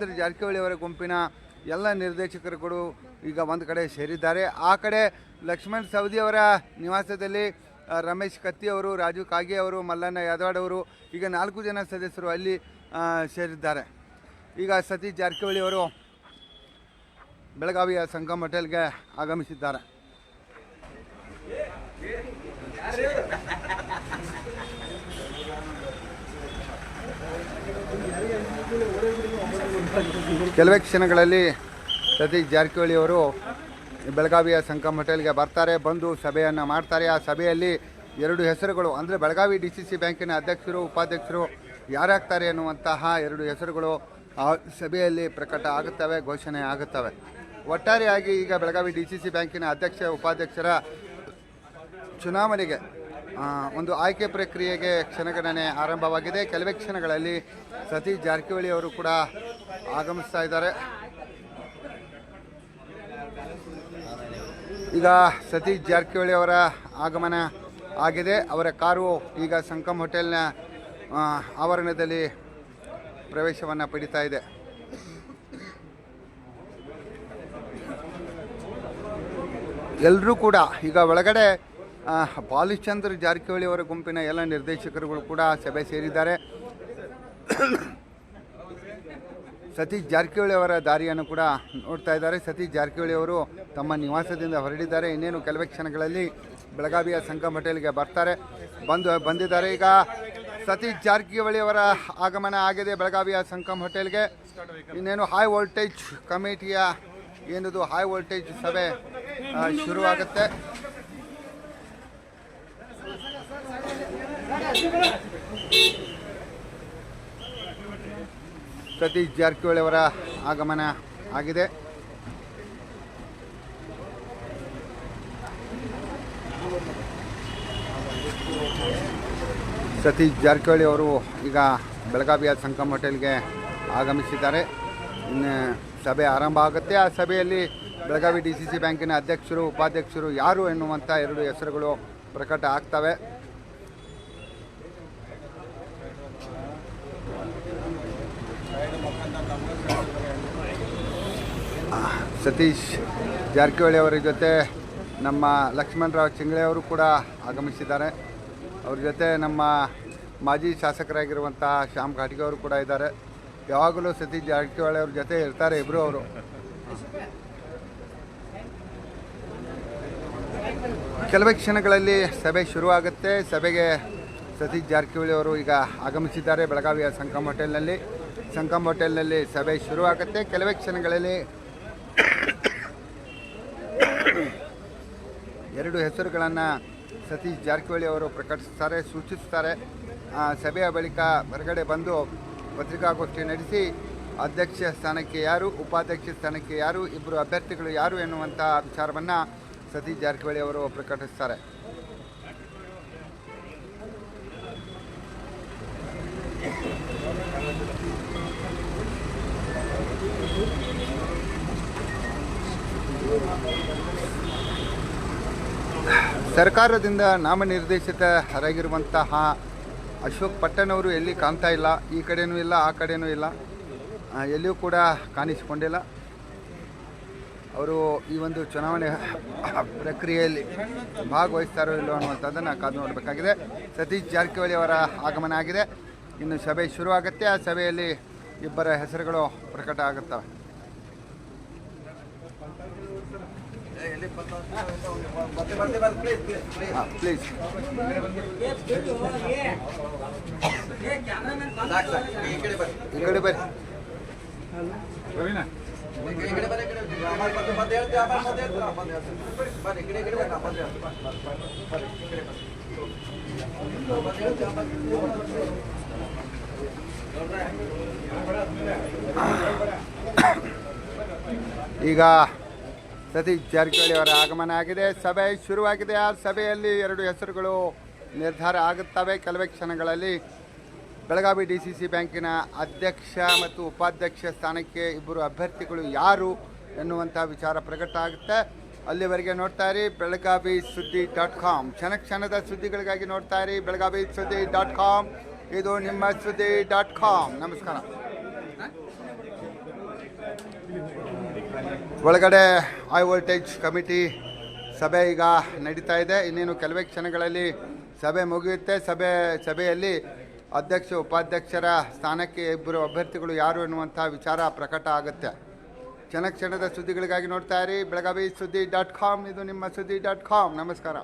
ಜಾರಕಿಹೊಳಿ ಅವರ ಗುಂಪಿನ ಎಲ್ಲ ನಿರ್ದೇಶಕರುಗಳು ಈಗ ಒಂದು ಕಡೆ ಸೇರಿದ್ದಾರೆ. ಆ ಕಡೆ ಲಕ್ಷ್ಮಣ್ ಸವದಿ ಅವರ ನಿವಾಸದಲ್ಲಿ ರಮೇಶ್ ಕತ್ತಿ ಅವರು, ರಾಜು ಕಾಗೆ ಅವರು, ಮಲ್ಲಣ್ಣ ಯಾದವಾಡ್ ಅವರು, ಈಗ ನಾಲ್ಕು ಜನ ಸದಸ್ಯರು ಅಲ್ಲಿ ಸೇರಿದ್ದಾರೆ. ಈಗ ಸತೀಶ್ ಜಾರಕಿಹೊಳಿ ಅವರು ಬೆಳಗಾವಿಯ ಸಂಗಮ್ ಹೋಟೆಲ್ಗೆ ಆಗಮಿಸಿದ್ದಾರೆ. ಕೆಲವೇ ಕ್ಷಣಗಳಲ್ಲಿ ಸತೀಶ್ ಜಾರಕಿಹೊಳಿ ಅವರು ಬೆಳಗಾವಿಯ ಸಂಕಮ್ ಹೋಟೆಲ್ಗೆ ಬರ್ತಾರೆ, ಬಂದು ಸಭೆಯನ್ನು ಮಾಡ್ತಾರೆ. ಆ ಸಭೆಯಲ್ಲಿ ಎರಡು ಹೆಸರುಗಳು, ಅಂದರೆ ಬೆಳಗಾವಿ ಡಿ ಸಿ ಸಿ ಬ್ಯಾಂಕಿನ ಅಧ್ಯಕ್ಷರು, ಉಪಾಧ್ಯಕ್ಷರು ಯಾರಾಗ್ತಾರೆ ಅನ್ನುವಂತಹ ಎರಡು ಹೆಸರುಗಳು ಆ ಸಭೆಯಲ್ಲಿ ಪ್ರಕಟ ಆಗುತ್ತವೆ, ಘೋಷಣೆ ಆಗುತ್ತವೆ. ಒಟ್ಟಾರೆಯಾಗಿ ಈಗ ಬೆಳಗಾವಿ ಡಿ ಸಿ ಸಿ ಬ್ಯಾಂಕಿನ ಅಧ್ಯಕ್ಷ, ಉಪಾಧ್ಯಕ್ಷರ ಚುನಾವಣೆಗೆ ಒಂದು ಆಯ್ಕೆ ಪ್ರಕ್ರಿಯೆಗೆ ಕ್ಷಣಗಣನೆ ಆರಂಭವಾಗಿದೆ. ಕೆಲವೇ ಕ್ಷಣಗಳಲ್ಲಿ ಸತೀಶ್ ಜಾರಕಿಹೊಳಿ ಅವರು ಕೂಡ ಆಗಮಿಸ್ತಾ ಇದ್ದಾರೆ. ಈಗ ಸತೀಶ್ ಜಾರಕಿಹೊಳಿ ಅವರ ಆಗಮನ ಆಗಿದೆ. ಅವರ ಕಾರು ಈಗ ಸಂಕಮ್ ಹೋಟೆಲ್ನ ಆವರಣದಲ್ಲಿ ಪ್ರವೇಶವನ್ನು ಪಡಿತಾ ಇದೆ. ಎಲ್ಲರೂ ಕೂಡ ಈಗ ಒಳಗಡೆ ಬಾಲಚಂದ್ರ ಜಾರಕಿಹೊಳಿ ಅವರ ಗುಂಪಿನ ಎಲ್ಲ ನಿರ್ದೇಶಕರುಗಳು ಕೂಡ ಸಭೆ ಸೇರಿದ್ದಾರೆ. ಸತೀಶ್ ಜಾರಕಿಹೊಳಿ ಅವರ ದಾರಿಯನ್ನು ಕೂಡ ನೋಡ್ತಾ ಇದ್ದಾರೆ. ಸತೀಶ್ ಜಾರಕಿಹೊಳಿ ಅವರು ತಮ್ಮ ನಿವಾಸದಿಂದ ಹೊರಡಿದ್ದಾರೆ. ಇನ್ನೇನು ಕೆಲವೇ ಕ್ಷಣಗಳಲ್ಲಿ ಬೆಳಗಾವಿಯ ಸಂಗಮ್ ಹೋಟೆಲ್ಗೆ ಬರ್ತಾರೆ. ಬಂದು, ಬಂದಿದ್ದಾರೆ. ಈಗ ಸತೀಶ್ ಜಾರಕಿಹೊಳಿ ಅವರ ಆಗಮನ ಆಗಿದೆ ಬೆಳಗಾವಿಯ ಸಂಕಮ್ ಹೋಟೆಲ್ಗೆ. ಇನ್ನೇನು ಹೈ ವೋಲ್ಟೇಜ್ ಕಮಿಟಿಯ ಏನದು ಹೈ ವೋಲ್ಟೇಜ್ ಸಭೆ ಶುರುವಾಗುತ್ತೆ. ಸತೀಶ್ ಜಾರಕಿಹೊಳಿ ಅವರ ಆಗಮನ ಆಗಿದೆ. ಸತೀಶ್ ಜಾರಕಿಹೊಳಿ ಅವರು ಈಗ ಬೆಳಗಾವಿಯ ಸಂಕಮ್ ಹೋಟೆಲ್ಗೆ ಆಗಮಿಸಿದ್ದಾರೆ. ಇನ್ನು ಸಭೆ ಆರಂಭ ಆಗುತ್ತೆ. ಆ ಸಭೆಯಲ್ಲಿ ಬೆಳಗಾವಿ ಡಿ ಸಿ ಸಿ ಬ್ಯಾಂಕಿನ ಅಧ್ಯಕ್ಷರು, ಉಪಾಧ್ಯಕ್ಷರು ಯಾರು ಎನ್ನುವಂಥ ಎರಡು ಹೆಸರುಗಳು ಪ್ರಕಟ ಆಗ್ತವೆ. ಸತೀಶ್ ಜಾರಕಿಹೊಳಿ ಅವರ ಜೊತೆ ನಮ್ಮ ಲಕ್ಷ್ಮಣರಾವ್ ಚಿಂಗ್ಳೆ ಅವರು ಕೂಡ ಆಗಮಿಸಿದ್ದಾರೆ. ಅವ್ರ ಜೊತೆ ನಮ್ಮ ಮಾಜಿ ಶಾಸಕರಾಗಿರುವಂಥ ಶ್ಯಾಮ್ ಘಾಟಿಗೆ ಅವರು ಕೂಡ ಇದ್ದಾರೆ. ಯಾವಾಗಲೂ ಸತೀಶ್ ಜಾರಕಿಹೊಳಿ ಅವ್ರ ಜೊತೆ ಇರ್ತಾರೆ ಇಬ್ಬರು ಅವರು. ಕೆಲವೇ ಕ್ಷಣಗಳಲ್ಲಿ ಸಭೆ ಶುರುವಾಗುತ್ತೆ. ಸಭೆಗೆ ಸತೀಶ್ ಜಾರಕಿಹೊಳಿ ಅವರು ಈಗ ಆಗಮಿಸಿದ್ದಾರೆ ಬೆಳಗಾವಿಯ ಸಂಕಮ್ ಹೋಟೆಲ್ನಲ್ಲಿ. ಸಂಕಮ್ ಹೋಟೆಲ್ನಲ್ಲಿ ಸಭೆ ಶುರುವಾಗುತ್ತೆ. ಕೆಲವೇ ಕ್ಷಣಗಳಲ್ಲಿ ಎರಡು ಹೆಸರುಗಳನ್ನು ಸತೀಶ್ ಜಾರಕಿಹೊಳಿ ಅವರು ಪ್ರಕಟಿಸ್ತಾರೆ, ಸೂಚಿಸ್ತಾರೆ. ಸಭೆಯ ಬಳಿಕ ಹೊರಗಡೆ ಬಂದು ಪತ್ರಿಕಾಗೋಷ್ಠಿ ನಡೆಸಿ ಅಧ್ಯಕ್ಷ ಸ್ಥಾನಕ್ಕೆ ಯಾರು, ಉಪಾಧ್ಯಕ್ಷ ಸ್ಥಾನಕ್ಕೆ ಯಾರು ಇಬ್ಬರು ಅಭ್ಯರ್ಥಿಗಳು ಯಾರು ಎನ್ನುವಂಥ ವಿಚಾರವನ್ನು ಸತೀಶ್ ಜಾರಕಿಹೊಳಿ ಅವರು ಪ್ರಕಟಿಸ್ತಾರೆ. ಸರ್ಕಾರದಿಂದ ನಾಮನಿರ್ದೇಶಿತರಾಗಿರುವಂತಹ ಅಶೋಕ್ ಪಟ್ಟಣವರು ಎಲ್ಲಿ ಕಾಣ್ತಾ ಇಲ್ಲ, ಈ ಕಡೆಯೂ ಇಲ್ಲ, ಆ ಕಡೆಯೂ ಇಲ್ಲ ಎಲ್ಲಿಯೂ ಕೂಡ ಕಾಣಿಸಿಕೊಂಡಿಲ್ಲ. ಅವರು ಈ ಒಂದು ಚುನಾವಣೆ ಪ್ರಕ್ರಿಯೆಯಲ್ಲಿ ಭಾಗವಹಿಸ್ತಾರೋ ಇಲ್ಲೋ ಅನ್ನುವಂಥದ್ದನ್ನು ಕಾದು ನೋಡಬೇಕಾಗಿದೆ. ಸತೀಶ್ ಜಾರಕಿಹೊಳಿ ಅವರ ಆಗಮನ ಆಗಿದೆ. ಇನ್ನು ಸಭೆ ಶುರುವಾಗುತ್ತೆ. ಆ ಸಭೆಯಲ್ಲಿ ಇಬ್ಬರ ಹೆಸರುಗಳು ಪ್ರಕಟ ಆಗುತ್ತವೆ. ಪ್ಲೀಸ್ ಈ ಕಡೆ ಬರ್ರಿ ಈಗ ಸತೀಶ್ ಜಾರಕಿಹೊಳಿ ಅವರ ಆಗಮನ ಆಗಿದೆ. ಸಭೆ ಶುರುವಾಗಿದೆ. ಆ ಸಭೆಯಲ್ಲಿ ಎರಡು ಹೆಸರುಗಳು ನಿರ್ಧಾರ ಆಗುತ್ತವೆ. ಕೆಲವೇ ಕ್ಷಣಗಳಲ್ಲಿ ಬೆಳಗಾವಿ ಡಿ ಸಿ ಸಿ ಬ್ಯಾಂಕಿನ ಅಧ್ಯಕ್ಷ ಮತ್ತು ಉಪಾಧ್ಯಕ್ಷ ಸ್ಥಾನಕ್ಕೆ ಇಬ್ಬರು ಅಭ್ಯರ್ಥಿಗಳು ಯಾರು ಎನ್ನುವಂಥ ವಿಚಾರ ಪ್ರಕಟ ಆಗುತ್ತೆ. ಅಲ್ಲಿವರೆಗೆ ನೋಡ್ತಾ ಇರಿ, ಬೆಳಗಾವಿ ಸುದ್ದಿ ಡಾಟ್ ಕಾಮ್. ಕ್ಷಣ ಕ್ಷಣದ ಸುದ್ದಿಗಳಿಗಾಗಿ ನೋಡ್ತಾ ಇರಿ, ಬೆಳಗಾವಿ ಸುದ್ದಿ ಡಾಟ್ ಕಾಮ್. ಇದು ನಿಮ್ಮ ಸುದ್ದಿ ಡಾಟ್ ಕಾಮ್. ನಮಸ್ಕಾರ. ಒಳಗಡೆ ಹೈ ವೋಲ್ಟೇಜ್ ಕಮಿಟಿ ಸಭೆ ಈಗ ನಡೀತಾ ಇದೆ. ಇನ್ನೇನು ಕೆಲವೇ ಕ್ಷಣಗಳಲ್ಲಿ ಸಭೆ ಮುಗಿಯುತ್ತೆ. ಸಭೆ, ಸಭೆಯಲ್ಲಿ ಅಧ್ಯಕ್ಷ, ಉಪಾಧ್ಯಕ್ಷರ ಸ್ಥಾನಕ್ಕೆ ಇಬ್ಬರು ಅಭ್ಯರ್ಥಿಗಳು ಯಾರು ಎನ್ನುವಂಥ ವಿಚಾರ ಪ್ರಕಟ ಆಗುತ್ತೆ. ಕ್ಷಣ ಕ್ಷಣದ ಸುದ್ದಿಗಳಿಗಾಗಿ ನೋಡ್ತಾ ಇರಿ. ಬೆಳಗಾವಿ ಸುದ್ದಿ ಡಾಟ್ ಕಾಮ್, ಇದು ನಿಮ್ಮ ಸುದ್ದಿ ಡಾಟ್ ಕಾಮ್. ನಮಸ್ಕಾರ.